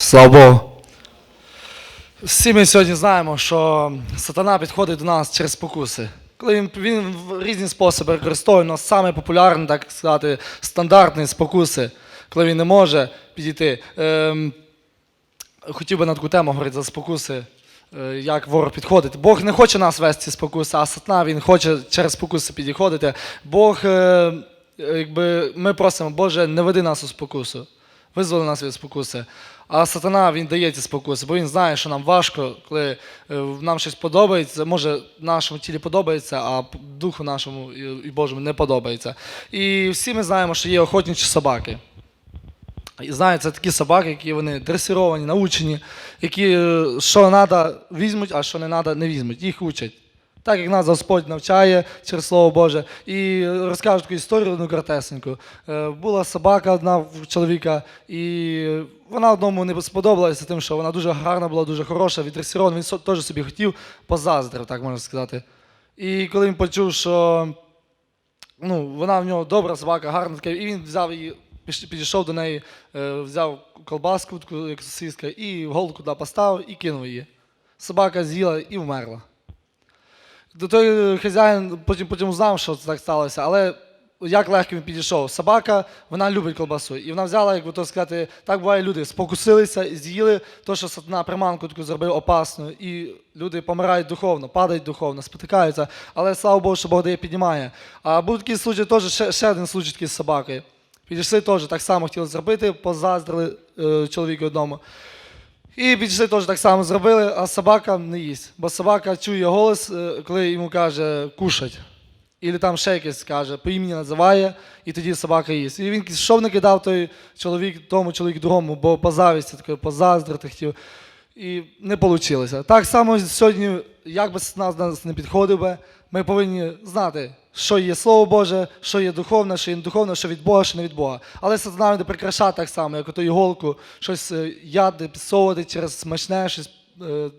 Слава Богу. Всі ми сьогодні знаємо, що сатана підходить до нас через спокуси. Коли він, він в різні способи використовує, але саме популярний, так сказати, стандартні спокуси, коли він не може підійти. Ем, хотів би на таку тему говорити за спокуси, е, як ворог підходить. Бог не хоче нас вести спокуси, а сатана він хоче через спокуси підходити. Бог, е, якби ми просимо, Боже, не веди нас у спокусу. Визволи нас від спокуси. А сатана він дає ці спокуси, бо він знає, що нам важко, коли е, нам щось подобається, може нашому тілі подобається, а духу нашому і Божому не подобається. І всі ми знаємо, що є охотничі собаки. І знаєте, це такі собаки, які вони дресировані, научені, які е, що треба візьмуть, а що не треба не візьмуть. Їх учать. Так як нас Господь навчає через Слово Боже. І розкажу таку історію одну кратесеньку. Е, Була собака одна в чоловіка, і вона одному не сподобалася тим, що вона дуже гарна була, дуже хороша, віддресирована. Він теж собі хотів, позаздрив, так можна сказати. І коли він почув, що ну, вона в нього добра собака, гарна така, і він взяв її, підійшов до неї, е, взяв колбаску, як сосиска, і голку туди поставив і кинув її. Собака з'їла і вмерла. Той хазяїн потім, потім узнав, що це так сталося, але як легко він підійшов. Собака, вона любить колбасу. І вона взяла, як би то сказати, так буває люди, спокусилися, з'їли те, що сатана приманку таку зробив опасною. І люди помирають духовно, падають духовно, спотикаються. Але слава Богу, що Бог дає піднімає. А був такий случай, теж ще, ще один случай такий з собакою. Підійшли теж, так само хотіли зробити, позаздрили е, чоловіку одному. І підійшли теж так само зробили, а собака не їсть. Бо собака чує голос, е, коли йому каже кушать. Ілі там ще якесь каже, по імені називає, і тоді собака їсть. І він йшов не кидав той чоловік тому чоловіку другому, бо по завісті, позаздрити хотів. І не вийшло. Так само сьогодні, як би нас не підходив би, ми повинні знати, що є Слово Боже, що є духовне, що є не духовне, що від Бога, що не від Бога. Але сатана буде прикрашати так само, як ото іголку, щось е, яди підсовувати через смачне, щось. е,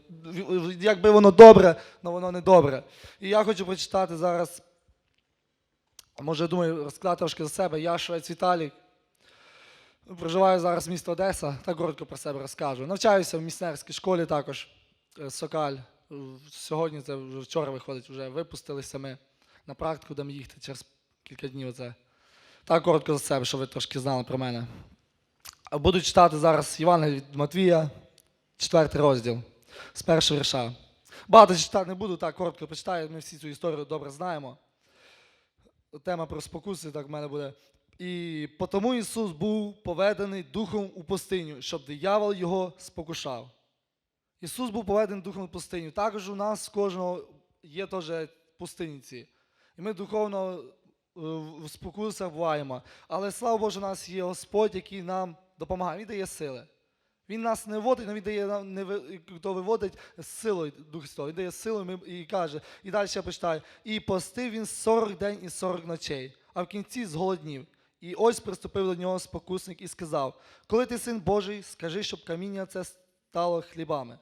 Якби воно добре, але воно не добре. І я хочу прочитати зараз, може, я думаю, розказати трошки за себе. Я Швець Віталій. Проживаю зараз в місті Одеса, так коротко про себе розкажу. Навчаюся в міснерській школі також. е, Сокаль. Сьогодні це вчора виходить, вже випустилися ми на практику, де їхати через кілька днів. Оце. Так коротко за себе, щоб ви трошки знали про мене. Буду читати зараз Євангелія від Матвія, четвертий розділ, з першого вірша. Багато читати не буду, так коротко почитаю. Ми всі цю історію добре знаємо. Тема про спокуси, так в мене буде. І потому Ісус був поведений духом у пустиню, щоб диявол його спокушав. Ісус був поведений духом у пустиню. Також у нас кожного є теж пустиніці. І ми духовно е, в спокусах буваємо. Але слава Богу, у нас є Господь, який нам допомагає. Він дає сили. Він нас не вводить, але він дає нам не хто виводить з силою Дух Святого. Він дає силу і каже. І далі я почитаю. І постив він 40 день і 40 ночей, а в кінці зголоднів. І ось приступив до нього спокусник і сказав: Коли ти син Божий, скажи, щоб каміння це стало хлібами.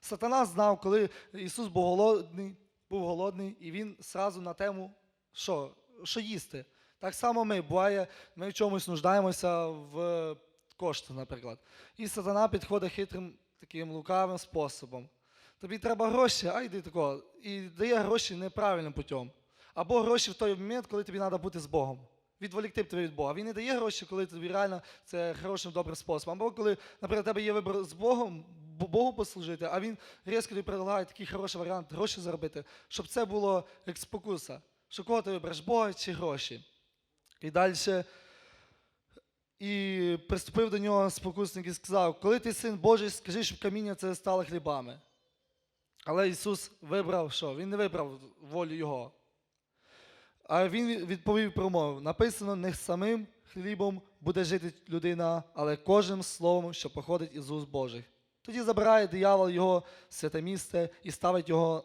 Сатана знав, коли Ісус був голодний, був голодний, і він сразу на тему, що, що їсти. Так само ми, буває, ми в чомусь нуждаємося в коштах, наприклад. І сатана підходить хитрим таким лукавим способом. Тобі треба гроші, а йди такого. І дає гроші неправильним путем. Або гроші в той момент, коли тобі треба бути з Богом. Відволікти б тебе від Бога. Він не дає гроші, коли тобі реально це хорошим добрим способом. Або коли, наприклад, у тебе є вибір з Богом, Бо- Богу послужити, а він різко тобі предлагає такий хороший варіант гроші заробити, щоб це було як спокуса. Що кого ти вибереш, Бога чи гроші? І далі. І приступив до нього спокусник і сказав: Коли ти син Божий, скажи, щоб каміння це стало хлібами. Але Ісус вибрав що? Він не вибрав волю Його. А Він відповів промову: написано, не самим хлібом буде жити людина, але кожним словом, що походить із уст Божих. Тоді забирає диявол його святе місце і ставить його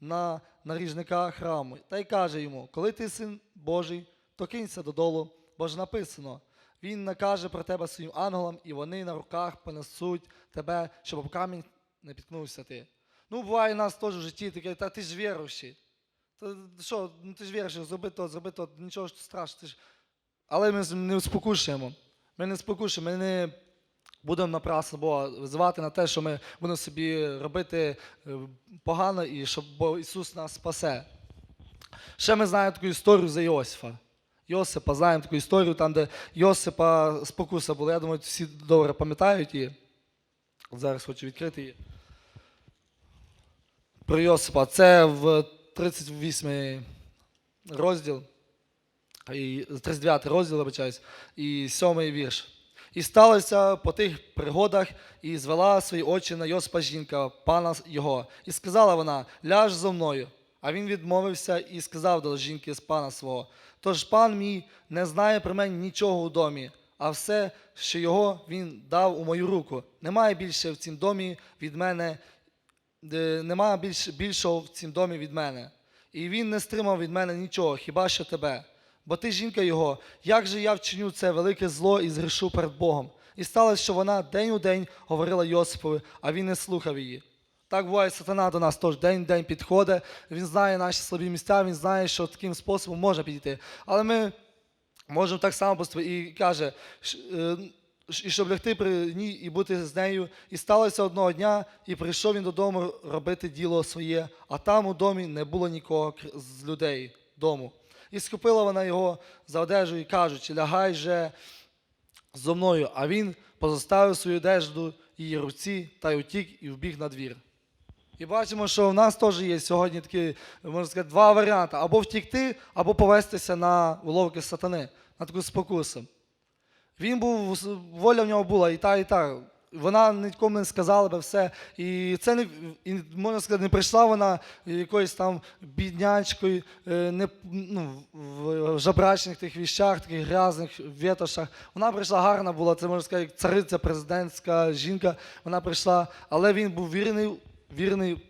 на наріжника храму. Та й каже йому: коли ти син Божий, то кинься додолу, бо ж написано. Він накаже про тебе своїм ангелам, і вони на руках понесуть тебе, щоб об камінь не підкнувся ти. Ну, буває у нас теж в житті таке, та ти ж віруючий. Та що, ну ти ж віруючий, зроби то, зроби то, нічого ж страшного. Ти ж... Але ми не спокушуємо. Ми не спокушуємо, ми не будемо напрасно Бога визивати на те, що ми будемо собі робити е, погано і щоб бо Ісус нас спасе. Ще ми знаємо таку історію за Йосифа. Йосипа, знаємо таку історію, там, де Йосипа спокуса була. Я думаю, всі добре пам'ятають її. Зараз хочу відкрити її. Про Йосипа. Це в 38 розділ, і 39 розділ, вибачаюсь, і 7 вірш. І сталося по тих пригодах, і звела свої очі на Йосипа жінка, пана його, і сказала вона: ляж зо мною. А він відмовився і сказав до жінки з пана свого: Тож пан мій не знає про мене нічого у домі, а все, що його він дав у мою руку. Немає більше в цім домі від мене, немає більш, більшого в цім домі від мене. І він не стримав від мене нічого, хіба що тебе. Бо ти жінка його, як же я вчиню це велике зло і згрешу перед Богом? І сталося, що вона день у день говорила Йосипові, а він не слухав її. Так буває сатана до нас теж день в день підходить, він знає наші слабі місця, він знає, що таким способом можна підійти. Але ми можемо так само поступити. І каже, е, і щоб лягти при ній і бути з нею. І сталося одного дня, і прийшов він додому робити діло своє, а там у домі не було нікого з людей дому. І схопила вона його за одежу і кажучи, лягай же зо мною. А він позоставив свою одежду її руці та й утік і вбіг на двір. І бачимо, що в нас теж є сьогодні такі, можна сказати, два варіанти: або втікти, або повестися на уловки сатани, на таку спокусу. Він був, воля в нього була і та, і та. Вона нікому не сказала би все. І це не і, можна сказати, не прийшла вона якоюсь там біднячкою, е, не, ну, в жабрачних тих віщах, таких грязних ветошах. Вона прийшла гарна була, це можна сказати, цариця, президентська жінка. Вона прийшла, але він був вірний, вірний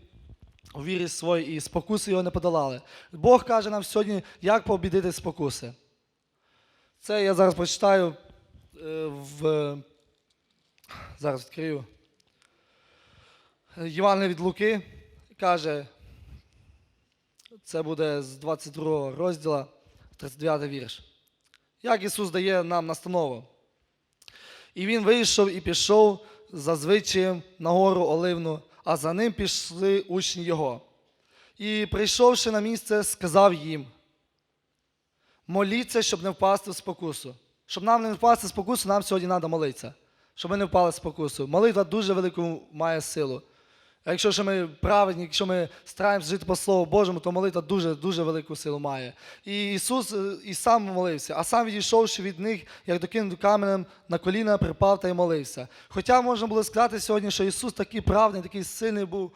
у вірі своїй, і спокуси його не подолали. Бог каже нам сьогодні, як пообідити спокуси. Це я зараз прочитаю е, в. Зараз відкрию. Євангелія від Луки каже, це буде з 22 розділу, 39 вірш. Як Ісус дає нам настанову. І він вийшов і пішов за звичаєм на гору Оливну, а за ним пішли учні Його. І прийшовши на місце, сказав їм: моліться, щоб не впасти в спокусу. Щоб нам не впасти в спокусу, нам сьогодні треба молитися. Щоб ми не впали в спокусу. Молитва дуже велику має силу. А якщо що ми праведні, якщо ми стараємося жити по Слову Божому, то молитва дуже дуже велику силу має. І Ісус е, і сам молився, а сам відійшовши від них, як докинув каменем на коліна, припав та й молився. Хоча можна було сказати сьогодні, що Ісус такий праведний, такий сильний був.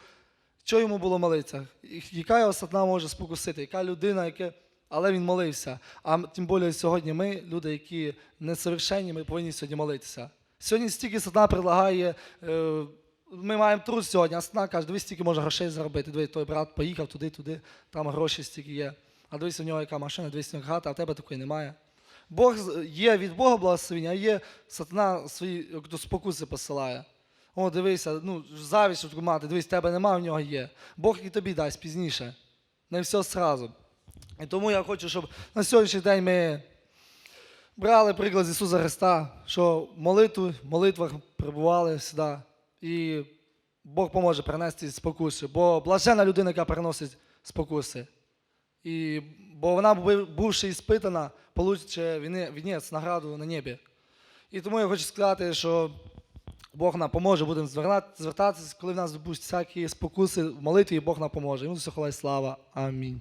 Що йому було молитися? Яка його сатана може спокусити? Яка людина, яке. Але він молився. А тим більше сьогодні ми, люди, які несовершенні, ми повинні сьогодні молитися. Сьогодні стільки сатана предлагає. Е, ми маємо труд сьогодні, а сатана каже, дивись, стільки може грошей заробити. Дивись, той брат поїхав туди, туди, там гроші стільки є. А дивись, у нього яка машина, дивись, у нього хата, а в тебе такої немає. Бог є від Бога благословення, а є сатана свої спокуси посилає. О, дивися, ну, завість мати, дивись, тебе нема, в нього є. Бог і тобі дасть пізніше. Не все зразу. І тому я хочу, щоб на сьогоднішній день ми брали приклад з Ісуса Христа, що молитву, молитвах перебували сюди. І Бог поможе перенести спокуси. Бо блажена людина, яка переносить спокуси. І, бо вона, був- бувши іспитана, получить вінець, награду на небі. І тому я хочу сказати, що Бог нам поможе, будемо звертатися, коли в нас будуть всякі спокуси в молитві, і Бог нам поможе. Йому все слава. Амінь.